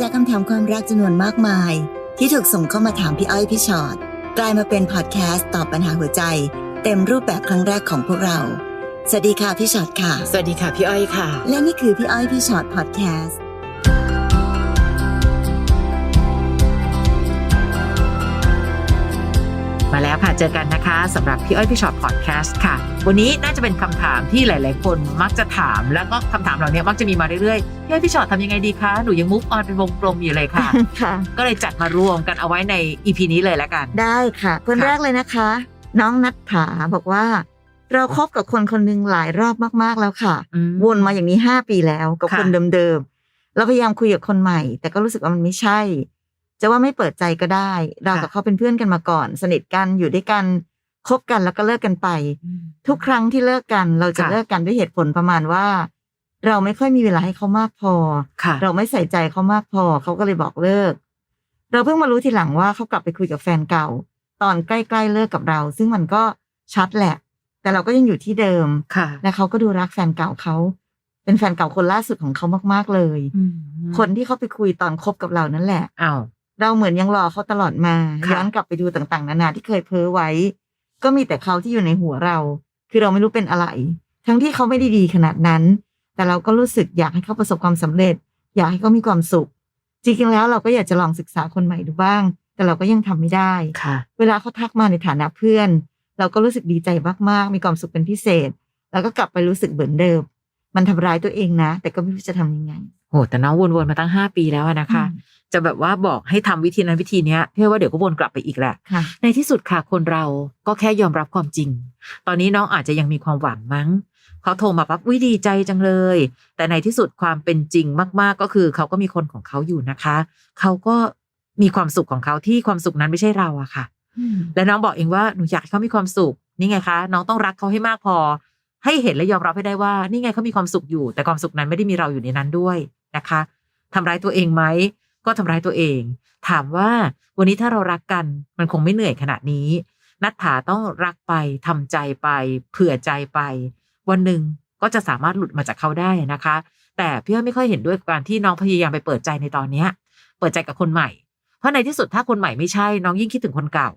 จากคำถามความรักจำนวนมากมาย ที่ถูกส่งเข้ามาถามพี่อ้อยพี่ชอ็อตกลายมาเป็นพอดแคสต์ตอบปัญหาหัวใจ เต็มรูปแบบครั้งแรกของพวกเรา สวัสดีค่ะพี่ชอ็อตค่ะ สวัสดีค่ะพี่อ้อยค่ะ และนี่คือพี่อ้อยพี่ชอ็อตพอดแคสต์ มาแล้วค่ะ เจอกันนะคะสำหรับพี่อ้อยพี่ชอตพอดแคสต์ค่ะ วันนี้น่าจะเป็นคำถามที่หลาย ๆ คนมักจะถามแล้วก็คำถามเหล่านี้มักจะมีมาเรื่อย ๆ พี่อ้อยพี่ชอตทำยังไงดีคะ หนูยังมุกออนเป็นวงกลมอยู่เลยค่ะค่ะ ก็เลยจัดมารวมกันเอาไว้ในอีพีนี้เลยละกัน ได้ค่ะ คนค่ะแรกเลยนะคะ น้องนัทถาบอกว่า เราคบกับคนคนหนึ่งหลายรอบมากๆแล้วค่ะอืมวนมาอย่างนี้ห้าปีแล้วกับค่ะคนเดิมๆเราพยายามคุยกับคนใหม่ แต่ก็รู้สึกว่ามันไม่ใช่ จะว่าไม่เปิดใจก็ได้ เรากับเขาเป็นเพื่อนกันมาก่อน สนิทกันอยู่ด้วยกันคบกันแล้วก็เลิกกันไปอืมทุกครั้งที่เลิกกัน เราจะค่ะเลิกกันด้วยเหตุผลประมาณว่า เราไม่ค่อยมีเวลาให้เขามากพอค่ะเราไม่ใส่ใจเขามากพอ เขาก็เลยบอกเลิก เราเพิ่งมารู้ทีหลังว่าเขากลับไปคุยกับแฟนเก่า ตอนใกล้ๆเลิกกับเรา ซึ่งมันก็ชัดแหละ แต่เราก็ยังอยู่ที่เดิมค่ะและเขาก็ดูรักแฟนเก่าเขาเป็นแฟนเก่าคนล่าสุดของเขามากๆเลยอืมคนที่เขาไปคุยตอนคบกับเรานั่นแหละอ้าว เราเหมือนยังรอเขาตลอดมาค่ะ ย้อนกลับไปดูต่างๆ นานาที่เคยเพ้อไว้ ก็มีแต่เขาที่อยู่ในหัวเรา คือเราไม่รู้เป็นอะไร ทั้งที่เขาไม่ได้ดีขนาดนั้น แต่เราก็รู้สึกอยากให้เขาประสบความสำเร็จ อยากให้เขามีความสุข จริงๆแล้วเราก็อยากจะลองศึกษาคนใหม่ดูบ้าง แต่เราก็ยังทำไม่ได้ ค่ะ เวลาเขาทักมาในฐานะเพื่อน เราก็รู้สึกดีใจมากๆ มีความสุขเป็นพิเศษ แล้วก็กลับไปรู้สึกเหมือนเดิม มันทำร้ายตัวเองนะ แต่ก็ไม่รู้จะทำยังไง โหแต่น้องวนๆมาตั้งห้าปีแล้วอะนะคะอืม จะแบบว่าบอกให้ทำวิธีนั้นวิธีเนี้ยเพื่อว่าเดี๋ยวก็วนกลับไปอีกแหละค่ะในที่สุดค่ะคนเราก็แค่ยอมรับความจริง ตอนนี้น้องอาจจะยังมีความหวังมั้งเขาโทรมาปั๊บวิดีใจจังเลย แต่ในที่สุดความเป็นจริงมาก ๆ ก็คือเขาก็มีคนของเขาอยู่นะคะ เขาก็มีความสุขของเขาที่ความสุขนั้นไม่ใช่เราอะค่ะ และน้องบอกเองว่าหนูอยากให้เขามีความสุขนี่ไงคะ น้องต้องรักเขาให้มากพอ ให้เห็นและยอมรับให้ได้ว่า นี่ไงเขามีความสุขอยู่ แต่ความสุขนั้นไม่ได้มีเราอยู่ในนั้นด้วยนะคะทำร้ายตัวเองไหม ก็ทำร้ายตัวเอง ถามว่าวันนี้ถ้าเรารักกันมันคงไม่เหนื่อยขนาดนี้นัทถาต้องรักไปทำใจไป เผื่อใจไป วันหนึ่งก็จะสามารถหลุดมาจากเขาได้นะคะ แต่พี่อ้อยไม่ค่อยเห็นด้วยกับการที่น้องพยายามไปเปิดใจในตอนเนี้ย เปิดใจกับคนใหม่ เพราะในที่สุดถ้าคนใหม่ไม่ใช่ น้องยิ่งคิดถึงคนเก่า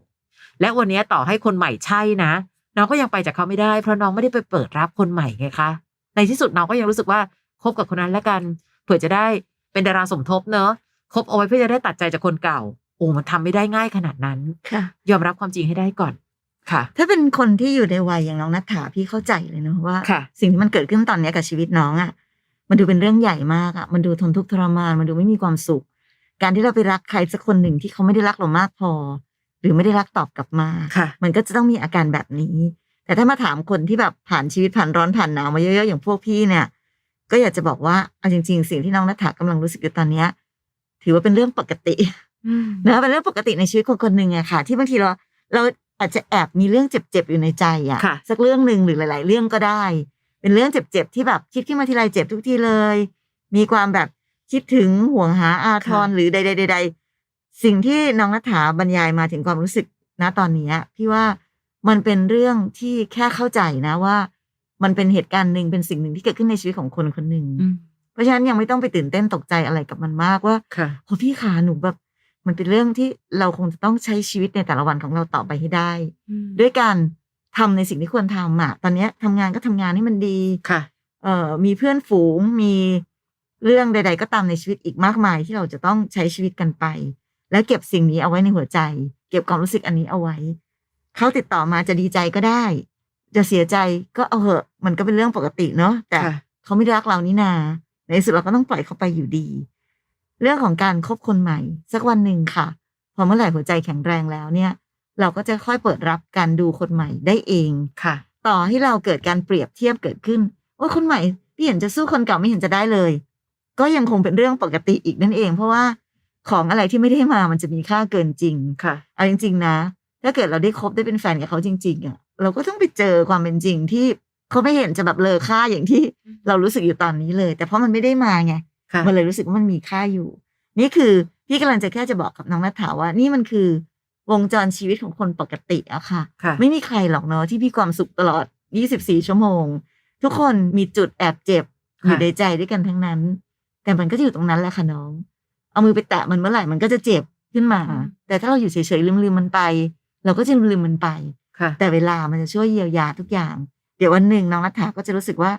และวันนี้ต่อให้คนใหม่ใช่นะ น้องก็ยังไปจากเขาไม่ได้ เพราะน้องไม่ได้ไปเปิดรับคนใหม่ไงคะในที่สุดน้องก็ยังรู้สึกว่าคบกับคนนั้นแล้วกัน เผื่อจะได้เป็นดาราสมทบเนอะ คบเอาไว้เพื่อจะได้ตัดใจจากคนเก่า โอ้มันทำไม่ได้ง่ายขนาดนั้นค่ะ ยอมรับความจริงให้ได้ก่อนค่ะ ถ้าเป็นคนที่อยู่ในวัยอย่างน้องนัทถาพี่เข้าใจเลยเนอะว่าค่ะสิ่งที่มันเกิดขึ้นตอนเนี้ยกับชีวิตน้องอะ่ะ มันดูเป็นเรื่องใหญ่มากอะ่ะ มันดูทนทุกข์ทรมาน มันดูไม่มีความสุข การที่เราไปรักใครสักคนหนึ่งที่เขาไม่ได้รักเรามากพอ หรือไม่ได้รักตอบกลับมาค่ะมันก็จะต้องมีอาการแบบนี้ แต่ถ้ามาถามคนที่แบบผ่านชีวิตผ่านร้อนผ่านหนาวมาเยอะๆอย่างพวกพี่เนี่ย ก็อยากจะบอกว่าเอาจริง ๆ สิ่งที่น้องนัทถากำลังรู้สึกอยู่ตอนเนี้ย ถือว่าเป็นเรื่องปกตินะเป็นเรื่องปกติในชีวิตคนคนหนึ่งอะค่ะ ที่บางทีเราเราอาจจะแอบมีเรื่องเจ็บๆอยู่ในใจอะค่ะสักเรื่องหนึ่งหรือหลาย ๆ เรื่องก็ได้ เป็นเรื่องเจ็บๆที่แบบคิดขึ้นมาทีไรเจ็บทุกทีเลย มีความแบบคิดถึงห่วงหาอาทรค่ะหรือใดๆๆๆสิ่งที่น้องนัฐาบรรยายมาถึงความรู้สึกณตอนเนี้ยพี่ว่ามันเป็นเรื่องที่แค่เข้าใจนะว่า มันเป็นเหตุการณ์หนึ่งเป็นสิ่งหนึ่งที่เกิดขึ้นในชีวิตของคนคนหนึ่งอืม เพราะฉะนั้นยังไม่ต้องไปตื่นเต้นตกใจอะไรกับมันมากว่าค่ะโอ้พี่ขาหนูแบบมันเป็นเรื่องที่เราคงจะต้องใช้ชีวิตในแต่ละวันของเราต่อไปให้ได้ ด้วยการทำในสิ่งที่ควรทำอะตอนเนี้ยทำงานก็ทำงานให้มันดีค่ะ เอ่อมีเพื่อนฝูงมีเรื่องใด ๆ ก็ตามในชีวิตอีกมากมายที่เราจะต้องใช้ชีวิตกันไป แล้วเก็บสิ่งนี้เอาไว้ในหัวใจ เก็บความรู้สึกอันนี้เอาไว้ เขาติดต่อมาจะดีใจก็ได้ จะเสียใจก็เอาเหอะ มันก็เป็นเรื่องปกติเนาะแต่ค่ะเขาไม่ได้รักเรานี่นา ในที่สุดเราก็ต้องปล่อยเขาไปอยู่ดี เรื่องของการคบคนใหม่ สักวันหนึ่งค่ะพอเมื่อไหร่หัวใจแข็งแรงแล้วเนี่ย เราก็จะค่อยเปิดรับการดูคนใหม่ได้เองค่ะ ต่อให้เราเกิดการเปรียบเทียบเกิดขึ้นว่าคนใหม่พี่เห็นจะสู้คนเก่าไม่เห็นจะได้เลย ก็ยังคงเป็นเรื่องปกติอีกนั่นเอง เพราะว่าของอะไรที่ไม่ได้มามันจะมีค่าเกินจริงค่ะเอาจริง ๆ นะ ถ้าเกิดเราได้คบได้เป็นแฟนกับเขาจริง ๆอะเราก็ต้องไปเจอความเป็นจริงที่ เขาไม่เห็นจะแบบเลอค่าอย่างที่เรารู้สึกอยู่ตอนนี้เลย แต่เพราะมันไม่ได้มาไงค่ะมันเลยรู้สึกว่ามันมีค่าอยู่ นี่คือพี่กำลังจะแค่จะบอกกับน้องนัทถาว่า นี่มันคือวงจรชีวิตของคนปกติอะค่ะค่ะไม่มีใครหรอกเนาะที่มีความสุขตลอด 24 ชั่วโมง ทุกคนมีจุดแอบเจ็บอยู่ค่ะในใจด้วยกันทั้งนั้น แต่มันก็จะอยู่ตรงนั้นแหละค่ะน้องเเอามือไปแตะมันเมื่อไหร่มันก็จะเจ็บขึ้นมาอืมแต่ถ้าเราอยู่เฉยๆลืมๆมันไป เราก็จะลืมมันไปค่ะแต่เวลามันจะช่วยเยียวยาทุกอย่าง เดี๋ยววันหนึ่งน้องนัทธาก็จะรู้สึกว่า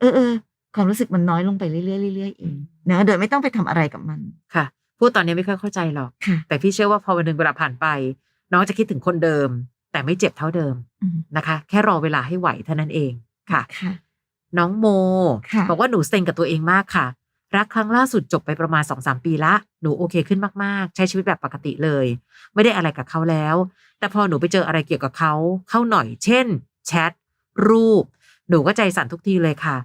เออเออความรู้สึกมันน้อยลงไปเรื่อยๆเรื่อยๆเองเนอะโดยไม่ต้องไปทำอะไรกับมันค่ะ พูดตอนนี้ไม่ค่อยเข้าใจหรอกค่ะแต่พี่เชื่อว่าพอวันหนึ่งเวลาผ่านไป น้องจะคิดถึงคนเดิม แต่ไม่เจ็บเท่าเดิมอืมนะคะ แค่รอเวลาให้ไหวเท่านั้นเองค่ะค่ะ น้องโมค่ะบอกว่าหนูเซ็งกับตัวเองมากค่ะ รักครั้งล่าสุดจบไปประมาณสองสามปีละ หนูโอเคขึ้นมากๆ ใช้ชีวิตแบบปกติเลย ไม่ได้อะไรกับเขาแล้ว แต่พอหนูไปเจออะไรเกี่ยวกับเขาเข้าหน่อย เช่น แชท รูป หนูก็ใจสั่นทุกทีเลยค่ะ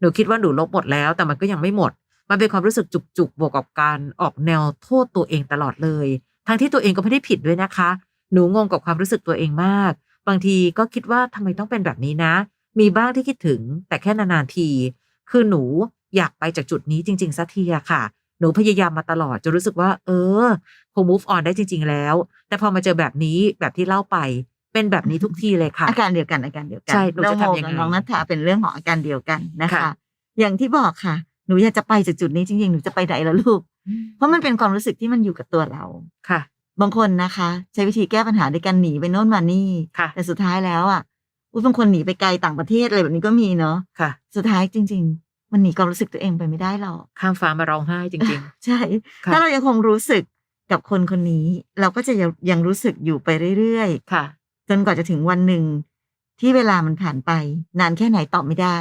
หนูคิดว่าหนูลบหมดแล้ว แต่มันก็ยังไม่หมด มันเป็นความรู้สึกจุกๆบวกกับการออกแนวโทษตัวเองตลอดเลย ทั้งที่ตัวเองก็ไม่ได้ผิดด้วยนะคะ หนูงงกับความรู้สึกตัวเองมาก บางทีก็คิดว่าทำไมต้องเป็นแบบนี้นะ มีบ้างที่คิดถึง แต่แค่นานๆที คือหนูอยากไปจากจุดนี้จริง ๆสักทีอะค่ะหนูพยายามมาตลอดจนรู้สึกว่า เออคง move on ได้จริง ๆ แล้ว แต่พอมาเจอแบบนี้แบบที่เล่าไป เป็นแบบนี้ทุกทีเลยค่ะ อาการเดียวกันอาการเดียวกัใช่หนูจะทำยังไงน้องโมกับน้องนัทธาเป็นเรื่องของอาการเดียวกันนะคะค่ะอย่างที่บอกค่ะ หนูอยากจะไปจากจุดนี้จริงๆหนูจะไปไหนล่ะลูก เพราะมันเป็นความรู้สึกที่มันอยู่กับตัวเราค่ะ บางคนนะคะ ใช้วิธีแก้ปัญหาด้วยการหนีไปโน่นมานี่ค่ะแต่สุดท้ายแล้วอะอุ้ยบางคนหนีไปไกลต่างประเทศอะไรแบบนี้ก็มีเนาะค่ะ สุดท้ายจริง ๆ มันหนีความรู้สึกตัวเองไปไม่ได้หรอกข้ามฟ้ามาร้องไห้จริงใช่ค่ะถ้าเรายังคงรู้สึกกับคนคนนี้ เราก็จะยังยังรู้สึกอยู่ไปเรื่อยๆค่ะๆ จนกว่าจะถึงวันหนึ่งที่เวลามันผ่านไป นานแค่ไหนตอบไม่ได้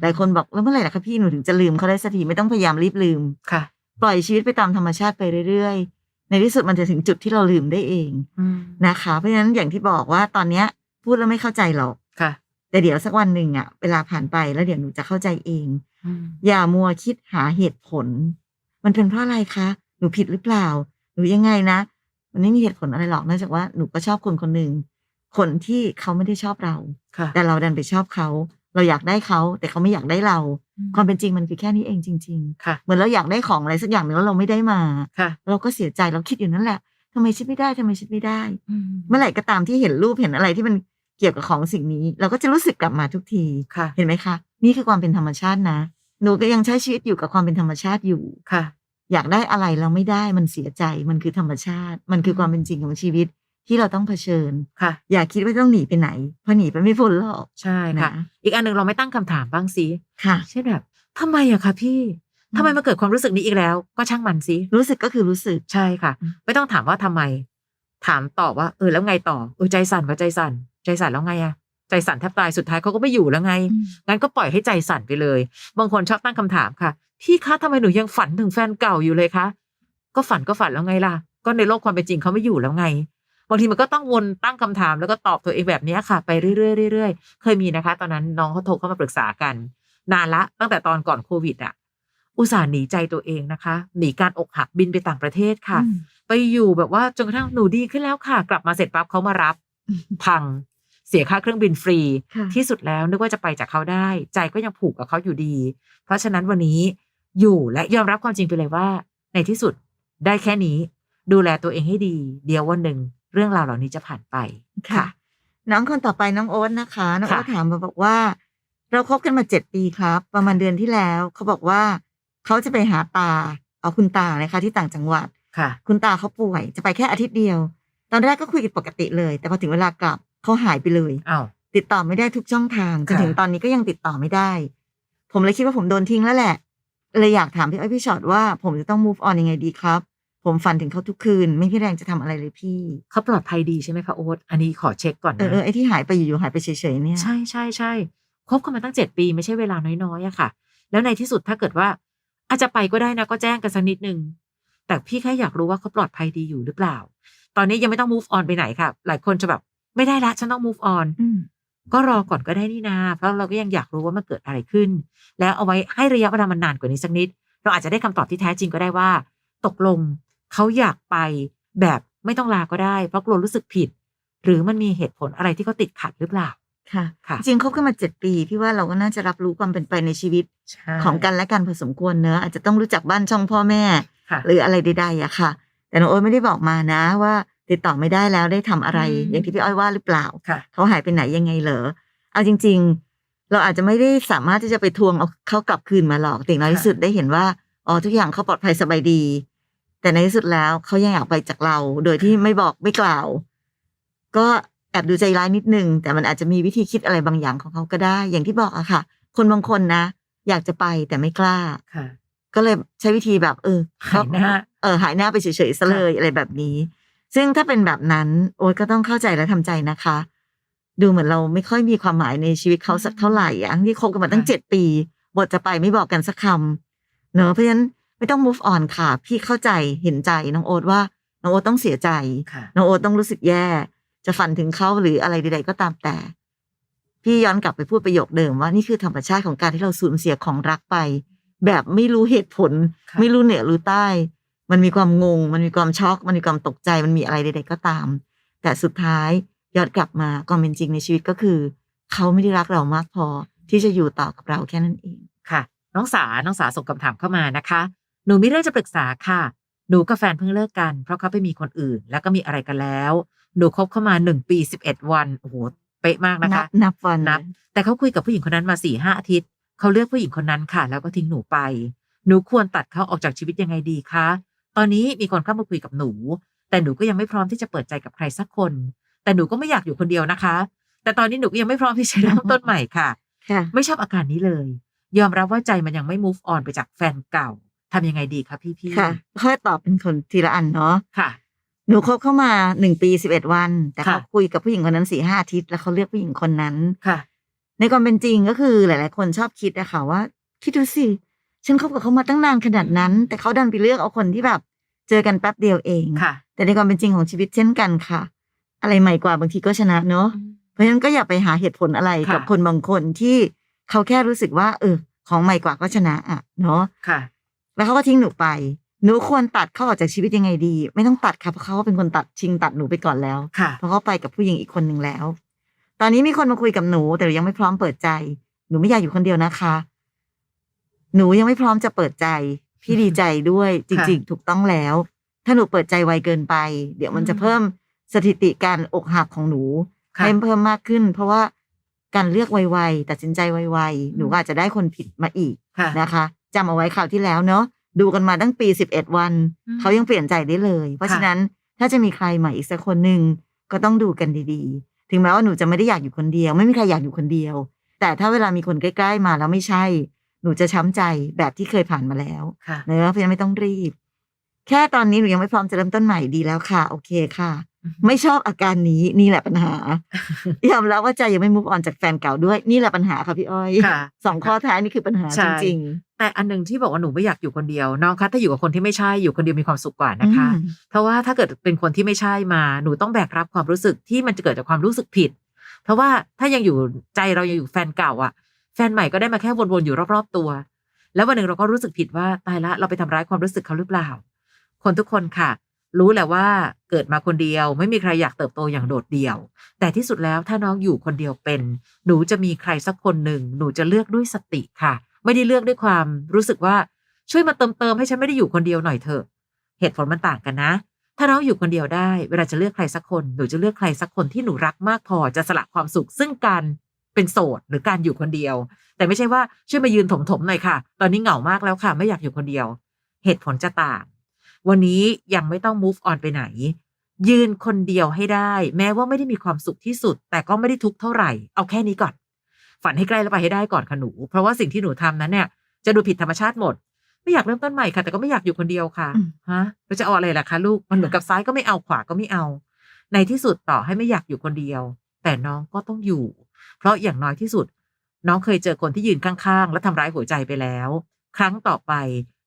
หลายคนบอกแล้วเมื่อไหร่ล่ะคะพี่หนูถึงจะลืมเขาได้สักทีไม่ต้องพยายามรีบลืมค่ะ ปล่อยชีวิตไปตามธรรมชาติไปเรื่อยๆ ในที่สุดมันจะถึงจุดที่เราลืมได้เองอืมนะคะ เพราะฉะนั้นอย่างที่บอกว่าตอนเนี้ย พูดแล้วไม่เข้าใจหรอกค่ะ แต่เดี๋ยวสักวันหนึ่งอะเวลาผ่านไปแล้วเดี๋ยวหนูจะเข้าใจเองอืมอย่ามัวคิดหาเหตุผล มันเป็นเพราะอะไรคะหนูผิดหรือเปล่าหนูยังไงนะมันไม่มีเหตุผลอะไรหรอกนอกจากว่าหนูก็ชอบคนคนหนึ่ง คนที่เขาไม่ได้ชอบเราค่ะแต่เราดันไปชอบเขา เราอยากได้เขา แต่เขาไม่อยากได้เราอืมความเป็นจริงมันคือแค่นี้เองจริงค่ะๆเหมือนเราอยากได้ของอะไรสักอย่างหนึ่งแล้วเราไม่ได้มาค่ะเราก็เสียใจเราคิดอยู่นั่นแหละทำไมฉันไม่ได้ทำไมฉันไม่ได้อืมเมื่อไหร่ก็ตามที่เห็นรูปเห็นอะไรที่มันเกี่ยวกับของสิ่งนี้ เราก็จะรู้สึกกลับมาทุกทีค่ะเห็นไหมคะ นี่คือความเป็นธรรมชาตินะ หนูก็ยังใช้ชีวิตอยู่กับความเป็นธรรมชาติอยู่ค่ะ อยากได้อะไรเราไม่ได้มันเสียใจมันคือธรรมชาติ มันคือความเป็นจริงของชีวิต ที่เราต้องเผชิญ ค่ะ อย่าคิดว่าต้องหนีไปไหน เพราะหนีไปไม่พ้นหรอก ใช่ค่ะ นะ อีกอันหนึ่งเราไม่ตั้งคำถามบ้างสิค่ะ เช่นแบบทำไมอะคะพี่ทำไมมาเกิดความรู้สึกนี้อีกแล้ว ก็ช่างมันสิรู้สึกก็คือรู้สึก ใช่ค่ะ อืม ไม่ต้องถามว่าทำไม ถามตอบว่า เออแล้วไงต่อเออใจสั่นว่าใจสั่น ใจสั่นแล้วไงอะใจสั่นแทบตายสุดท้ายเขาก็ไม่อยู่แล้วไง งั้นก็ปล่อยให้ใจสั่นไปเลย บางคนชอบตั้งคำถามค่ะ พี่คะทำไมหนูยังฝันถึงแฟนเก่าอยู่เลยคะ ก็ฝันก็ฝันแล้วไงล่ะ ก็ในโลกความเป็นจริงเขาไม่อยู่แล้วไง บางทีมันก็ต้องวนตั้งคำถามแล้วก็ตอบตัวเองแบบเนี้ยค่ะ ไปเรื่อยๆเรื่อยๆเคยมีนะคะ ตอนนั้นน้องเขาโทรเข้ามาปรึกษากัน นานละ ตั้งแต่ตอนก่อนโควิดอะอุตส่าห์หนีใจตัวเองนะคะ หนีการอกหักบินไปต่างประเทศค่ะอืมไปอยู่แบบว่าจนกระทั่งหนูดีขึ้นแล้วค่ะ กลับมาเสร็จปั๊บเขามารับ พังเสียค่าเครื่องบินฟรีค่ะที่สุดแล้วนึกว่าจะไปจากเขาได้ ใจก็ยังผูกกับเขาอยู่ดี เพราะฉะนั้นวันนี้อยู่และยอมรับความจริงไปเลยว่า ในที่สุดได้แค่นี้ ดูแลตัวเองให้ดี เดี๋ยววันหนึ่งเรื่องราวเหล่านี้จะผ่านไปค่ะ น้องคนต่อไปน้องโอ๊ตนะคะ น้องโอ๊ตค่ะถามมาบอกว่า เราคบกันมาเจ็ดปีครับ ประมาณเดือนที่แล้ว เขาบอกว่าเขาจะไปหาตา เอาคุณตานะคะ ที่ต่างจังหวัดค่ะ คุณตาเขาป่วย จะไปแค่อาทิตย์เดียว ตอนแรกก็คุยกันปกติเลย แต่พอถึงเวลากลับเขาหายไปเลยอ้าวติดต่อไม่ได้ทุกช่องทางจนค่ะถึงตอนนี้ก็ยังติดต่อไม่ได้ ผมเลยคิดว่าผมโดนทิ้งแล้วแหละเลยอยากถามพี่อ้อยพี่ชอตว่าผมจะต้อง move on ยังไงดีครับ ผมฝันถึงเขาทุกคืน ไม่พี่แรงจะทำอะไรเลยพี่เขาปลอดภัยดีใช่ไหมคะโอ๊ตอันนี้ขอเช็คก่อนเออนะเออไอที่หายไปอยู่ๆหายไปเฉยๆเนี่ยใช่ใช่ใช่คบกันมาตั้งเจ็ดปีไม่ใช่เวลาน้อยๆอะค่ะ แล้วในที่สุดถ้าเกิดว่าอาจจะไปก็ได้นะก็แจ้งกันสักนิดนึงแต่พี่แค่อยากรู้ว่าเขาปลอดภัยดีอยู่หรือเปล่า ตอนนี้ยังไม่ต้อง move on ไปไหนค่ะ หลายคนจะแบบไม่ได้ละฉันต้อง move on อืมก็รอก่อนก็ได้นี่นา เพราะเราก็ยังอยากรู้ว่ามันเกิดอะไรขึ้น แล้วเอาไว้ให้ระยะเวลามันนานกว่านี้สักนิด เราอาจจะได้คำตอบที่แท้จริงก็ได้ว่า ตกลง เขาอยากไปแบบไม่ต้องลาก็ได้ เพราะกลัวรู้สึกผิด หรือมันมีเหตุผลอะไรที่เขาติดขัดหรือเปล่าค่ะค่ะจริงๆคบกันมาเจ็ดปีพี่ว่าเราก็น่าจะรับรู้ความเป็นไปในชีวิตใช่ของกันและกันพอสมควรเนอะอาจจะต้องรู้จักบ้านช่องพ่อแม่ค่ะหรืออะไรใดๆอะค่ะ แต่น้องโอ๊ตไม่ได้บอกมานะว่าติดต่อไม่ได้แล้วได้ทำอะไรอืมอย่างที่พี่อ้อยว่าหรือเปล่าค่ะเขาหายไปไหนยังไงเหรอเอาจริง ๆ เราอาจจะไม่ได้สามารถที่จะไปทวงเอาเขากลับคืนมาหรอกแต่อย่างน้อยที่สุดได้เห็นว่าอ๋อทุกอย่างเขาปลอดภัยสบายดี แต่ในที่สุดแล้วเขายังอยากไปจากเรา โดยที่ไม่บอกไม่กล่าว ก็แอบดูใจร้ายนิดนึง แต่มันอาจจะมีวิธีคิดอะไรบางอย่างของเขาก็ได้ อย่างที่บอกอะค่ะ คนบางคนนะ อยากจะไปแต่ไม่กล้าค่ะก็เลยใช้วิธีแบบ เออหายหน้าเออหายหน้าไปเฉยๆซะเลยอะไรแบบนี้ ซึ่งถ้าเป็นแบบนั้นโอ๊ตก็ต้องเข้าใจและทำใจนะคะ ดูเหมือนเราไม่ค่อยมีความหมายในชีวิตเขาสักเท่าไหร่อะที่คบกันมาตั้งค่ะเจ็ดปี บทจะไปไม่บอกกันสักคำเนอะเพราะฉะนั้น ไม่ต้อง move on ค่ะ พี่เข้าใจเห็นใจน้องโอ๊ตว่าน้องโอ๊ตต้องเสียใจค่ะน้องโอ๊ตต้องรู้สึกแย่ จะฝันถึงเขาหรืออะไรใดๆก็ตามแต่ พี่ย้อนกลับไปพูดประโยคเดิมว่านี่คือธรรมชาติของการที่เราสูญเสียของรักไป แบบไม่รู้เหตุผลค่ะไม่รู้เหนือรู้ใต้ มันมีความงง มันมีความช็อก มันมีความตกใจ มันมีอะไรใด ๆ ก็ตาม แต่สุดท้ายย้อนกลับมาความเป็นจริงในชีวิตก็คือ เขาไม่ได้รักเรามากพอที่จะอยู่ต่อกับเราแค่นั้นเองค่ะ น้องสาน้องสาส่งคำถามเข้ามานะคะ หนูมีเรื่องจะปรึกษาค่ะ หนูกับแฟนเพิ่งเลิกกัน เพราะเขาไปมีคนอื่น แล้วก็มีอะไรกันแล้ว หนูคบเข้ามาหนึ่งปีสิบเอ็ดวันโอ้โหเป๊ะมากนะนัคะบนับวันนับ แต่เขาคุยกับผู้หญิงคนนั้นมาสี่ห้าอาทิตย์เขาเลือกผู้หญิงคนนั้นค่ะ แล้วก็ทิ้งหนูไป หนูควรตัดเขาออกจากชีวิตยังไงดีคะตอนนี้มีคนเข้ามาคุยกับหนู แต่หนูก็ยังไม่พร้อมที่จะเปิดใจกับใครสักคน แต่หนูก็ไม่อยากอยู่คนเดียวนะคะ แต่ตอนนี้หนูก็ยังไม่พร้อมที่จะเริ่มต้นใหม่ค่ะค่ะไม่ชอบอาการนี้เลย ยอมรับว่าใจมันยังไม่ move on ไปจากแฟนเก่า ทำยังไงดีคะพี่พี่ๆค่ะค่อยตอบเป็นคนทีละอันเนาะค่ะ หนูคบเข้ามาหนึ่งปีสิบเอ็ดวัน แต่เขาค่ะคุยกับผู้หญิงคนนั้นสี่ห้าอาทิตย์แล้วเขาเลือกผู้หญิงคนนั้นค่ะ ในความเป็นจริงก็คือหลาย ๆ คนชอบคิดอะค่ะว่า คิดดูสิฉันคบกับเขามาตั้งนานขนาดนั้น แต่เขาดันไปเลือกเอาคนที่แบบ เจอกันแป๊บเดียวเองค่ะ แต่ในความเป็นจริงของชีวิตเช่นกันค่ะ อะไรใหม่กว่าบางทีก็ชนะเนาะเพราะฉะนั้นก็อย่าไปหาเหตุผลอะไรค่ะกับคนบางคนที่เขาแค่รู้สึกว่า เออ ของใหม่กว่าก็ชนะอะเนาะค่ะ แล้วเขาก็ทิ้งหนูไป หนูควรตัดเขาออกจากชีวิตยังไงดี ไม่ต้องตัดค่ะเพราะเขาเป็นคนตัดชิงตัดหนูไปก่อนแล้วค่ะเพราะเขาไปกับผู้หญิงอีกคนหนึ่งแล้ว ตอนนี้มีคนมาคุยกับหนู แต่หนูยังไม่พร้อมเปิดใจ หนูไม่อยากอยู่คนเดียวนะคะ หนูยังไม่พร้อมจะเปิดใจ พี่ดีใจด้วยจริง ๆ ถูกต้องแล้ว ถ้าหนูเปิดใจไวเกินไป เดี๋ยวมันจะอืมเพิ่มสถิติการอกหักของหนูค่ะให้เพิ่มมากขึ้น เพราะว่าการเลือกไวๆตัดสินใจไวๆหนูก็อาจจะได้คนผิดมาอีกค่ะนะคะ จำเอาไว้คราวที่แล้วเนาะดูกันมาตั้งปีสิบเอ็ดวันอืมเขายังเปลี่ยนใจได้เลย เพราะค่ะฉะนั้นถ้าจะมีใครใหม่อีกสักคนหนึ่งก็ต้องดูกันดีๆ ถึงแม้ว่าหนูจะไม่ได้อยากอยู่คนเดียว ไม่มีใครอยากอยู่คนเดียว แต่ถ้าเวลามีคนใกล้ ๆ มาแล้วไม่ใช่ หนูจะช้ำใจแบบที่เคยผ่านมาแล้วค่ะเนอะเพราะฉะนั้นไม่ต้องรีบ แค่ตอนนี้หนูยังไม่พร้อมจะเริ่มต้นใหม่ดีแล้วค่ะ โอเคค่ะ ไม่ชอบอาการนี้นี่แหละปัญหายอมรับว่าใจยังไม่ move on จากแฟนเก่าด้วยนี่แหละปัญหาค่ะพี่อ้อยค่ะสองข้อท้ายนี่คือปัญหาใช่จริง แต่อันหนึ่งที่บอกว่าหนูไม่อยากอยู่คนเดียวน้องคะถ้าอยู่กับคนที่ไม่ใช่อยู่คนเดียวมีความสุขกว่าๆนะคะอืมเพราะว่าถ้าเกิดเป็นคนที่ไม่ใช่มาหนูต้องแบกรับความรู้สึกที่มันจะเกิดจากความรู้สึกผิด เพราะว่าถ้ายังอยู่ใจเรายังอยู่แฟนเก่าอะ แฟนใหม่ก็ได้มาแค่วนๆอยู่รอบๆตัว แล้ววันหนึ่งเราก็รู้สึกผิดว่าตายละเราไปทำร้ายความรู้สึกเขาหรือเปล่า คนทุกคนค่ะ รู้แหละว่าเกิดมาคนเดียว ไม่มีใครอยากเติบโตอย่างโดดเดี่ยว แต่ที่สุดแล้วถ้าน้องอยู่คนเดียวเป็น หนูจะมีใครสักคนหนึ่งหนูจะเลือกด้วยสติค่ะ ไม่ได้เลือกด้วยความรู้สึกว่าช่วยมาเติมเติมให้ฉันไม่ได้อยู่คนเดียวหน่อยเถอะ เหตุผลมันต่างกันนะ ถ้าน้องอยู่คนเดียวได้ เวลาจะเลือกใครสักคนหนูจะเลือกใครสักคนที่หนูรักมากพอจะสละความสุข ซึ่งการเป็นโสดหรือการอยู่คนเดียว แต่ไม่ใช่ว่าช่วยมายืนถมๆหน่อยค่ะ ตอนนี้เหงามากแล้วค่ะ ไม่อยากอยู่คนเดียว เหตุผลจะต่าง วันนี้ยังไม่ต้อง move on ไปไหน ยืนคนเดียวให้ได้ แม้ว่าไม่ได้มีความสุขที่สุด แต่ก็ไม่ได้ทุกข์เท่าไหร่ เอาแค่นี้ก่อน ฝันให้ใกล้แล้วไปให้ได้ก่อนค่ะหนู เพราะว่าสิ่งที่หนูทำนั้นเนี่ย จะดูผิดธรรมชาติหมด ไม่อยากเริ่มต้นใหม่ค่ะ แต่ก็ไม่อยากอยู่คนเดียวค่ะอืมฮะเราจะเอาอะไรล่ะคะลูกมันเหมือนกับซ้ายก็ไม่เอาขวาก็ไม่เอา ในที่สุดต่อให้ไม่อยากอยู่คนเดียว แต่น้องก็ต้องอยู่ เพราะอย่างน้อยที่สุด น้องเคยเจอคนที่ยืนข้างๆ และทำร้ายหัวใจไปแล้ว ครั้งต่อไป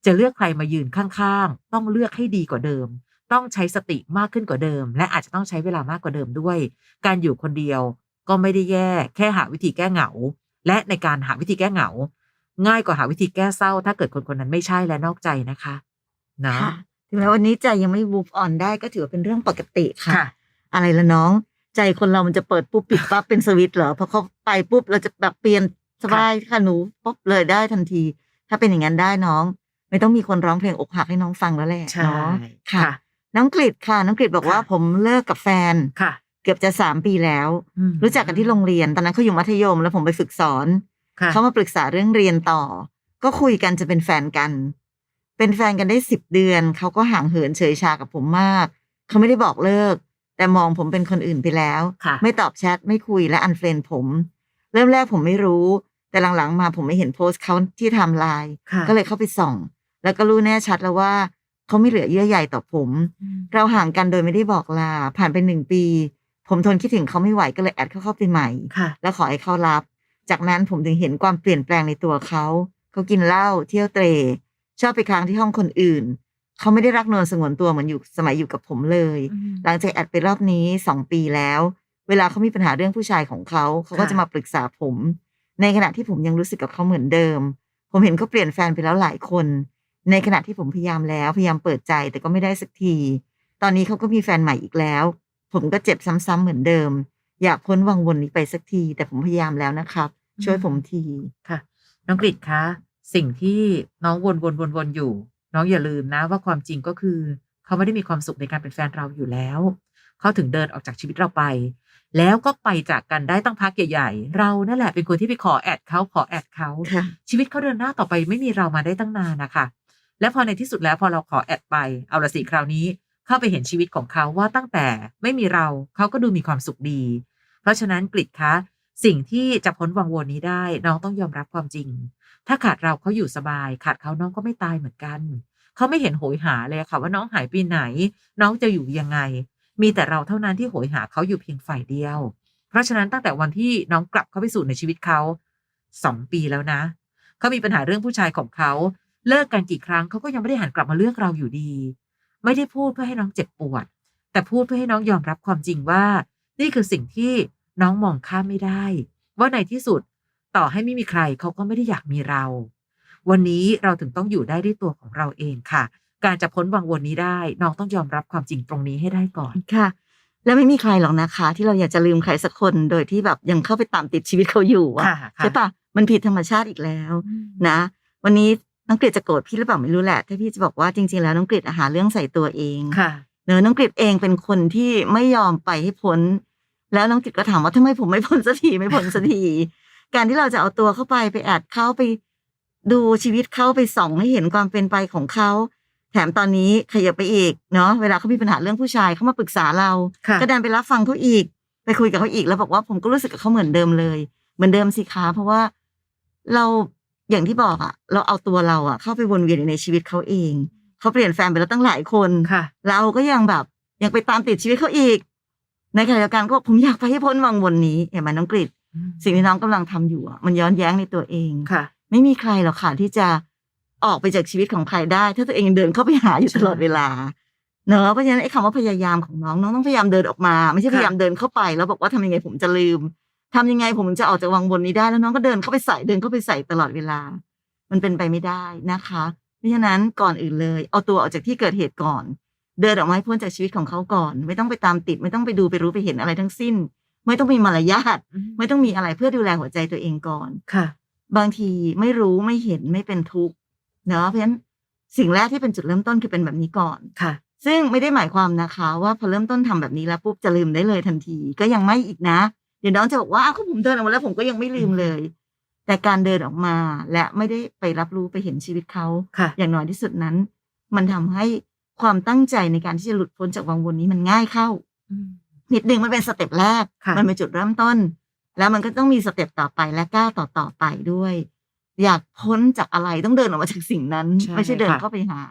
จะเลือกใครมายืนข้างๆ ต้องเลือกให้ดีกว่าเดิม ต้องใช้สติมากขึ้นกว่าเดิม และอาจจะต้องใช้เวลามากกว่าเดิมด้วย การอยู่คนเดียว ก็ไม่ได้แย่แค่หาวิธีแก้เหงา และในการหาวิธีแก้เหงา ง่ายกว่าหาวิธีแก้เศร้า ถ้าเกิดคนคนนั้นไม่ใช่และนอกใจนะคะเนาะค่ะถึงแม้วันนี้ใจยังไม่ move on ได้ก็ถือว่าเป็นเรื่องปกติค่ะค่ะ อะไรละน้อง ใจคนเรามันจะเปิดปุ๊บปิดปั๊บเป็นสวิตช์เหรอพอเขาไปปุ๊บเราจะแบบเปลี่ยนสบายค่ะหนูปุ๊บเลยได้ทันที ถ้าเป็นอย่างนั้นได้น้อง ไม่ต้องมีคนร้องเพลงอกหักให้น้องฟังแล้วแหละใช่เนาะค่ะค่ะ น้องกฤษค่ะ น้องกฤษบอกว่าค่ะผมเลิกกับแฟนค่ะ เกือบจะสามปีแล้วอืมรู้จักกันที่โรงเรียน ตอนนั้นเขาอยู่มัธยม แล้วผมไปฝึกสอนค่ะเขามาปรึกษาเรื่องเรียนต่อ ก็คุยกันจะเป็นแฟนกัน เป็นแฟนกันได้สิบเดือนเขาก็ห่างเหินเฉยชากับผมมากเขาไม่ได้บอกเลิก แต่มองผมเป็นคนอื่นไปแล้วค่ะไม่ตอบแชทไม่คุยและอันเฟรนผม เริ่มแรกผมไม่รู้ แต่หลังๆมาผมไม่เห็นโพสต์เขาที่ไทม์ไลน์ค่ะก็เลยเข้าไปส่อง แล้วก็รู้แน่ชัดแล้วว่าเขาไม่เหลือเยื่อใยต่อผม เราห่างกันโดยไม่ได้บอกลาผ่านไปหนึ่งปี ผมทนคิดถึงเขาไม่ไหวก็เลยแอดเขาเข้าไปใหม่ค่ะแล้วขอให้เขารับ จากนั้นผมถึงเห็นความเปลี่ยนแปลงในตัวเขา เขากินเหล้าเที่ยวเตรชอบไปค้างที่ห้องคนอื่น เขาไม่ได้รักนวลสงวนตัวเหมือนอยู่สมัยอยู่กับผมเลย หลังจากแอดไปรอบนี้สองปีแล้ว เวลาเขามีปัญหาเรื่องผู้ชายของเขาเขาก็ค่ะจะมาปรึกษาผม ในขณะที่ผมยังรู้สึกกับเขาเหมือนเดิม ผมเห็นเขาเปลี่ยนแฟนไปแล้วหลายคน ในขณะที่ผมพยายามแล้วพยายามเปิดใจแต่ก็ไม่ได้สักที ตอนนี้เขาก็มีแฟนใหม่อีกแล้ว ผมก็เจ็บซ้ำๆเหมือนเดิม อยากพ้นวังวนนี้ไปสักที แต่ผมพยายามแล้วนะครับ ช่วยผมทีค่ะ น้องกฤษคะ สิ่งที่น้องวนวนวนวนอยู่ น้องอย่าลืมนะว่าความจริงก็คือ เขาไม่ได้มีความสุขในการเป็นแฟนเราอยู่แล้ว เขาถึงเดินออกจากชีวิตเราไป แล้วก็ไปจากกันได้ตั้งพักใหญ่ๆ เรานั่นแหละเป็นคนที่ไปขอแอดเขาขอแอดเขาค่ะชีวิตเขาเดินหน้าต่อไปไม่มีเรามาได้ตั้งนานนะคะและพอในที่สุดแล้วพอเราขอแอดไป เอาละสิคราวนี้ เข้าไปเห็นชีวิตของเขาว่าตั้งแต่ไม่มีเราเขาก็ดูมีความสุขดี เพราะฉะนั้นกริดคะสิ่งที่จะพ้นวังวนนี้ได้น้องต้องยอมรับความจริง ถ้าขาดเราเขาอยู่สบาย ขาดเขาน้องก็ไม่ตายเหมือนกันเขาไม่เห็นโหยหาเลยค่ะว่าน้องหายไปไหน น้องจะอยู่ยังไง มีแต่เราเท่านั้นที่โหยหาเขาอยู่เพียงฝ่ายเดียว เพราะฉะนั้นตั้งแต่วันที่น้องกลับเข้าไปสู่ในชีวิตเขาสองปีแล้วนะเขามีปัญหาเรื่องผู้ชายของเขาเลิกกันกี่ครั้งเขาก็ยังไม่ได้หันกลับมาเลือกเราอยู่ดี ไม่ได้พูดเพื่อให้น้องเจ็บปวด แต่พูดเพื่อให้น้องยอมรับความจริงว่า นี่คือสิ่งที่น้องมองข้ามไม่ได้ ว่าในที่สุดต่อให้ไม่มีใครเขาก็ไม่ได้อยากมีเรา วันนี้เราถึงต้องอยู่ได้ด้วยตัวของเราเองค่ะ การจะพ้นวังวนนี้ได้ น้องต้องยอมรับความจริงตรงนี้ให้ได้ก่อนค่ะ แล้วไม่มีใครหรอกนะคะ ที่เราอยากจะลืมใครสักคนโดยที่แบบยังเข้าไปตามติดชีวิตเขาอยู่อะค่ะค่ะใช่ปะมันผิดธรรมชาติอีกแล้วนะ วันนี้ น้องกฤษจะโกรธพี่หรือเปล่าไม่รู้แหละถ้าพี่จะบอกว่าจริง ๆ แล้วน้องกฤษหาเรื่องใส่ตัวเองค่ะเนอะน้องกฤษเองเป็นคนที่ไม่ยอมไปให้พ้น แล้วน้องกฤษก็ถามว่าทำไมผมไม่พ้นสักทีไม่พ้นสักทีการที่เราจะเอาตัวเข้าไปไปแอดเข้าไป ดูชีวิตเขาไปส่องให้เห็นความเป็นไปของเขาแถมตอนนี้ขยับไปอีกเนาะเวลาเขามีปัญหาเรื่องผู้ชายเขามาปรึกษาเราค่ะก็ดันไปรับฟังเขาอีก ไปคุยกับเขาอีกแล้วบอกว่าผมก็รู้สึกกับเขาเหมือนเดิมเลย เหมือนเดิมสิคะเพราะว่าเรา อย่างที่บอกอะเราเอาตัวเราอะเข้าไปวนเวียนอยู่ในชีวิตเขาเองเขาเปลี่ยนแฟนไปแล้วตั้งหลายคนค่ะ เราก็ยังแบบยังไปตามติดชีวิตเขาอีก ในขณะเดียวกันก็บอกผมอยากไปให้พ้นวังวนนี้เห็นไหมน้องกฤษสิ่งที่น้องกำลังทำอยู่อะมันย้อนแย้งในตัวเองค่ะ ไม่มีใครหรอกค่ะที่จะออกไปจากชีวิตของใครได้ ถ้าตัวเองเดินเข้าไปหาอยู่ตลอดเวลาเนอะเพราะฉะนั้นไอ้คำว่าพยายามของน้องน้องต้องพยายามเดินออกมา ไม่ใช่ค่ะพยายามเดินเข้าไป แล้วบอกว่าทำยังไงผมจะลืม ทำยังไงผมจะออกจากวังวนนี้ได้แล้วน้องก็เดินเข้าไปใส่เดินเข้าไปใส่ตลอดเวลา มันเป็นไปไม่ได้นะคะ เพราะฉะนั้นก่อนอื่นเลย เอาตัวออกจากที่เกิดเหตุก่อน เดินออกมาให้พ้นจากชีวิตของเขาก่อน ไม่ต้องไปตามติด ไม่ต้องไปดูไปรู้ไปเห็นอะไรทั้งสิ้น ไม่ต้องมีมารยาทไม่ต้องมีอะไรเพื่อดูแลหัวใจตัวเองก่อนค่ะ บางทีไม่รู้ไม่เห็นไม่เป็นทุกข์เนาะเพราะฉะนั้นสิ่งแรกที่เป็นจุดเริ่มต้นคือเป็นแบบนี้ก่อนค่ะ ซึ่งไม่ได้หมายความนะคะ ว่าพอเริ่มต้นทำแบบนี้แล้วปุ๊บจะลืมได้เลยทันที ก็ยังไม่อีกนะ เดี๋ยวน้องจะบอกว่าอ้าวก็ผมเดินออกมาแล้วผมก็ยังไม่ลืมเลย แต่การเดินออกมาและไม่ได้ไปรับรู้ไปเห็นชีวิตเขาค่ะอย่างน้อยที่สุดนั้น มันทำให้ความตั้งใจในการที่จะหลุดพ้นจากวังวนนี้มันง่ายเข้านิดนึงมันเป็นสเต็ปแรกค่ะมันเป็นจุดเริ่มต้น แล้วมันก็ต้องมีสเต็ปต่อไปและก้าวต่อต่อๆไปด้วย อยากพ้นจากอะไรต้องเดินออกมาจากสิ่งนั้นใช่ไม่ใช่เดินค่ะเข้าไปหา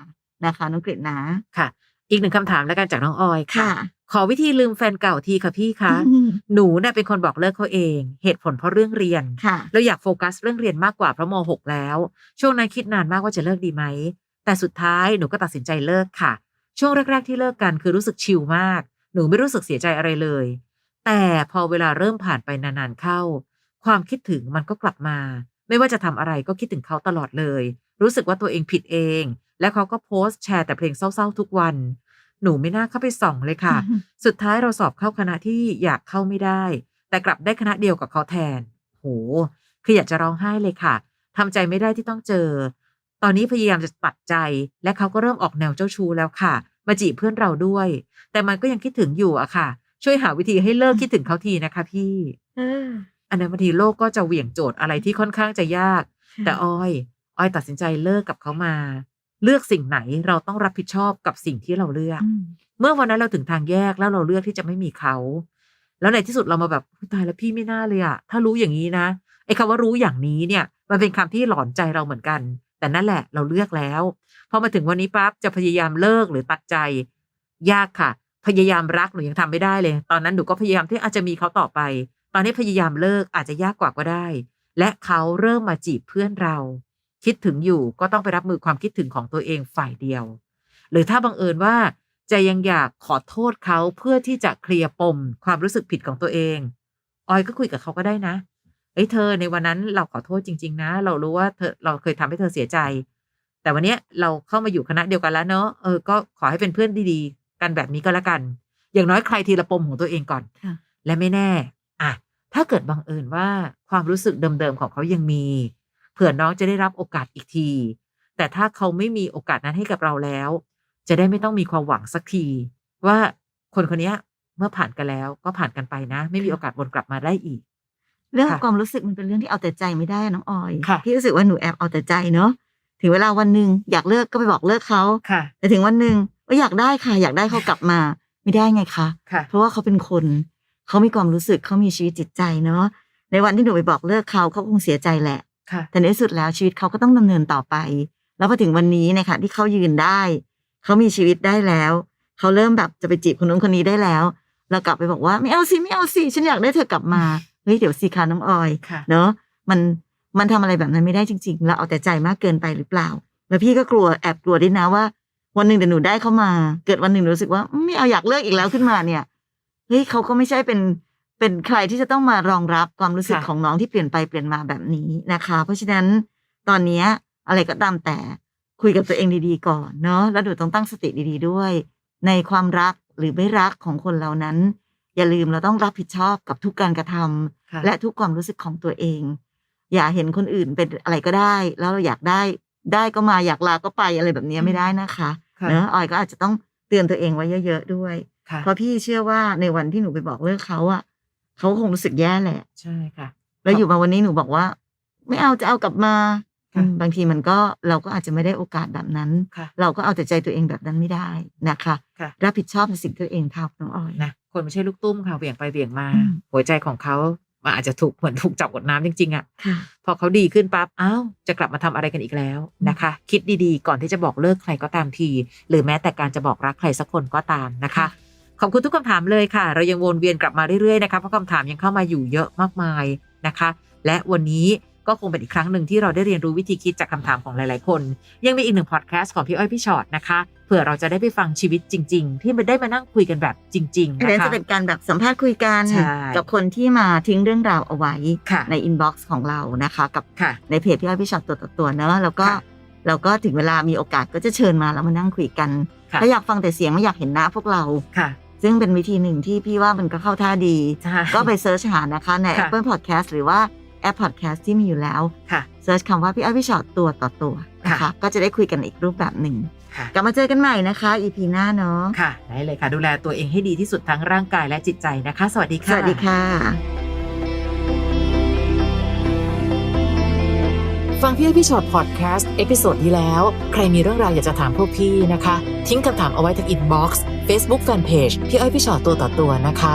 นะคะน้องกฤษนะค่ะ อีกหนึ่งคำถามแล้วกันจากน้องออยค่ะค่ะขอวิธีลืมแฟนเก่าทีค่ะพี่คะอืมหนูเนี่ยเป็นคนบอกเลิกเขาเอง เหตุผลเพราะเรื่องเรียนค่ะเราอยากโฟกัสเรื่องเรียนมากกว่าเพราะม .6 แล้ว ช่วงนั้นคิดนานมากว่าจะเลิกดีไหม แต่สุดท้ายหนูก็ตัดสินใจเลิกค่ะ ช่วงแรก ๆ ที่เลิกกันคือรู้สึกชิลมาก หนูไม่รู้สึกเสียใจอะไรเลย แต่พอเวลาเริ่มผ่านไปนานๆเข้า ความคิดถึงมันก็กลับมา ไม่ว่าจะทำอะไรก็คิดถึงเขาตลอดเลย รู้สึกว่าตัวเองผิดเอง และเขาก็โพสต์แชร์แต่เพลงเศร้าๆทุกวัน หนูไม่น่าเข้าไปส่องเลยค่ะ สุดท้ายเราสอบเข้าคณะที่อยากเข้าไม่ได้ แต่กลับได้คณะเดียวกับเขาแทน โห คืออยากจะร้องไห้เลยค่ะทำใจไม่ได้ที่ต้องเจอ ตอนนี้พยายามจะตัดใจ และเขาก็เริ่มออกแนวเจ้าชู้แล้วค่ะ มาจีบเพื่อนเราด้วย แต่มันก็ยังคิดถึงอยู่อะค่ะ ช่วยหาวิธีให้เลิกคิดถึงเขาทีนะคะพี่อันนั้นบางทีโลกก็จะเหวี่ยงโจทย์อะไรที่ค่อนข้างจะยาก แต่อ้อย อ้อยตัดสินใจเลิกกับเขามา เลือกสิ่งไหนเราต้องรับผิดชอบกับสิ่งที่เราเลือกอืมเมื่อวันนั้นเราถึงทางแยกแล้วเราเลือกที่จะไม่มีเขา แล้วในที่สุดเรามาแบบอุ๊ยตายแล้วพี่ไม่น่าเลยอะถ้ารู้อย่างนี้นะไอ้คำว่ารู้อย่างนี้เนี่ย มันเป็นคำที่หลอนใจเราเหมือนกัน แต่นั่นแหละเราเลือกแล้วพอมาถึงวันนี้ปั๊บจะพยายามเลิกหรือตัดใจ ยากค่ะ พยายามรักหนูยังทำไม่ได้เลย ตอนนั้นหนูก็พยายามที่อาจจะมีเขาต่อไป ตอนนี้พยายามเลิกอาจจะยากกว่าก็ได้ และเขาเริ่มมาจีบเพื่อนเรา คิดถึงอยู่ก็ต้องไปรับมือความคิดถึงของตัวเองฝ่ายเดียว หรือถ้าบังเอิญว่าใจะยังอยากขอโทษเขาเพื่อที่จะเคลียร์ปม ความรู้สึกผิดของตัวเอง ออยก็คุยกับเขาก็ได้นะเอ้ยเธอในวันนั้นเราขอโทษจริง ๆ นะ เรารู้ว่าเธอเราเคยทำให้เธอเสียใจ แต่วันเนี้ยเราเข้ามาอยู่คณะเดียวกันแล้วเนอะเออก็ขอให้เป็นเพื่อนดีๆกันแบบนี้ก็แล้วกัน อย่างน้อยใครทีละปมของตัวเองก่อนค่ะและไม่แน่ อะ ถ้าเกิดบังเอิญว่าความรู้สึกเดิมๆของเขายังมีเผื่อน้องจะได้รับโอกาสอีกที แต่ถ้าเขาไม่มีโอกาสนั้นให้กับเราแล้ว จะได้ไม่ต้องมีความหวังสักที ว่าคนคนเนี้ยเมื่อผ่านกันแล้วก็ผ่านกันไปนะ ไม่มีโอกาสวนกลับมาได้อีก เรื่องขอค่ะงความรู้สึกมันเป็นเรื่องที่เอาแต่ใจไม่ได้อะน้องออยค่ะพี่รู้สึกว่าหนูแอบเอาแต่ใจเนาะถึงเวลาวันหนึ่งอยากเลิกก็ไปบอกเลิกเขาค่ะแต่ถึงวันหนึ่งว่าอยากได้ค่ะ อยากได้เขากลับมา ไม่ได้ไงคะค่ะเพราะว่าเขาเป็นคน เขามีความรู้สึกเขามีชีวิตจิตใจเนาะในวันที่หนูไปบอกเลิกเขาเขาคงเสียใจแหละ ค่ะ แต่ในที่สุดแล้วชีวิตเขาก็ต้องดำเนินต่อไป แล้วพอถึงวันนี้เนยคะที่เขายืนได้เขามีชีวิตได้แล้ว เขาเริ่มแบบจะไปจีบคนนู้นคนนี้ได้แล้วเรากลับไปบอกว่าไม่เอาสิไม่เอาสิฉันอยากได้เธอกลับมาเฮ้ยเดี๋ยวสิคะน้องออยค่ะเนาะมันมันทำอะไรแบบนั้นไม่ได้จริง ๆ เราเอาแต่ใจมากเกินไปหรือเปล่า แล้วพี่ก็กลัวแอบกลัวด้วยนะว่า วันหนึ่งเดี๋ยวหนูได้เข้ามา เกิดวันหนึ่งหนูรู้สึกว่าอืมไม่เอาอยากเลิกอีกแล้วขึ้นมาเนี่ยเฮ้ยเขาก็ไม่ใช่เป็น เป็นใครที่จะต้องมารองรับความรู้สึกค่ะ ของน้องที่เปลี่ยนไปเปลี่ยนมาแบบนี้นะคะ เพราะฉะนั้นตอนเนี้ยอะไรก็ตามแต่คุยกับตัวเองดีๆก่อนเนาะแล้วหนูต้องตั้งสติดีๆด้วย ในความรักหรือไม่รักของคนเหล่านั้น อย่าลืมเราต้องรับผิดชอบกับทุกการกระทำค่ะและทุกความรู้สึกของตัวเอง อย่าเห็นคนอื่นเป็นอะไรก็ได้ แล้วเราอยากได้ได้ก็มาอยากลาก็ไปอะไรแบบนี้ไม่ได้นะคะ ค่ะ เนอะออยก็อาจจะต้องเตือนตัวเองไว้เยอะ ๆ ด้วย ค่ะ เพราะพี่เชื่อว่าในวันที่หนูไปบอกเลิกเขาอะ เขาคงรู้สึกแย่แหละ ใช่ค่ะ แล้วอยู่มาวันนี้หนูบอกว่า ไม่เอาจะเอากลับมา ค่ะอืมบางทีมันก็เราก็อาจจะไม่ได้โอกาสแบบนั้น ค่ะเราก็เอาแต่ใจตัวเองแบบนั้นไม่ได้นะคะ ค่ะ รับผิดชอบในสิ่งที่ตัวเองทำน้องออย นะคนไม่ใช่ลูกตุ้มค่ะเหวี่ยงไปเหวี่ยงมา อืม หัวใจของเขามันอาจจะถูกเหมือนถูกจับกดน้ำจริงๆอะค่ะ พอเขาดีขึ้นปั๊บอ้าวจะกลับมาทำอะไรกันอีกแล้วนะคะ คิดดีๆ ก่อนที่จะบอกเลิกใครก็ตามที หรือแม้แต่การจะบอกรักใครสักคนก็ตามนะคะ ขอบคุณทุกคำถามเลยค่ะ เรายังวนเวียนกลับมาเรื่อยๆนะคะเพราะคำถามยังเข้ามาอยู่เยอะมากมายนะคะ และวันนี้ก็คงเป็นอีกครั้งหนึ่งที่เราได้เรียนรู้วิธีคิดจากคำถามของหลายๆ คน ยังมีอีกหนึ่งพอดแคสต์ของพี่อ้อยพี่ชอตนะคะเผื่อเราจะได้ไปฟังชีวิตจริง ๆ ที่มันได้มานั่งคุยกันแบบจริงๆอันนะนั้นคะจะเป็นการแบบสัมภาษณ์คุยกันใช่กับคนที่มาทิ้งเรื่องราวเอาไว้ค่ะในอินบ็อกซ์ของเรานะคะกับค่ะในเพจพี่อ้อยพี่ชอตตัวต่อตัวเนอะแล้วก็ค่ะเราก็ถึงเวลามีโอกาสก็จะเชิญมาแล้วมานั่งคุยกันค่ะถ้าอยากฟังแต่เสียงไม่อยากเห็นหน้าพวกเราค่ะ ซึ่งเป็นวิธีหนึ่งที่พี่ว่ามันก็เข้าท่าดีใช่ก็ไปเซิร์ชหานะคะในค่ะ Apple Podcast หรือว่าแอป Podcast ที่มีอยู่แล้วค่ะเซิร์ชคำว่าพี่อ้อยพี่ชอตตัวต่อตัวนะคะค่ะก็จะได้คุยกันอีกรูปแบบหนึ่งค่ะกลับมาเจอกันใหม่นะคะ EP หน้าเนาะค่ะได้เลยค่ะ ดูแลตัวเองให้ดีที่สุดทั้งร่างกายและจิตใจนะคะ สวัสดีสค่ะวัสดีค่ะ ฟังพี่อ้อยพี่ชอตพอดแคสต์เอพิโซดที่แล้ว ใครมีเรื่องราวอยากจะถามพวกพี่นะคะ ทิ้งคำถามเอาไว้ที่อินบ็อกซ์เฟซบุ๊กแฟนเพจพี่อ้อยพี่ชอตตัวต่อตัวนะคะ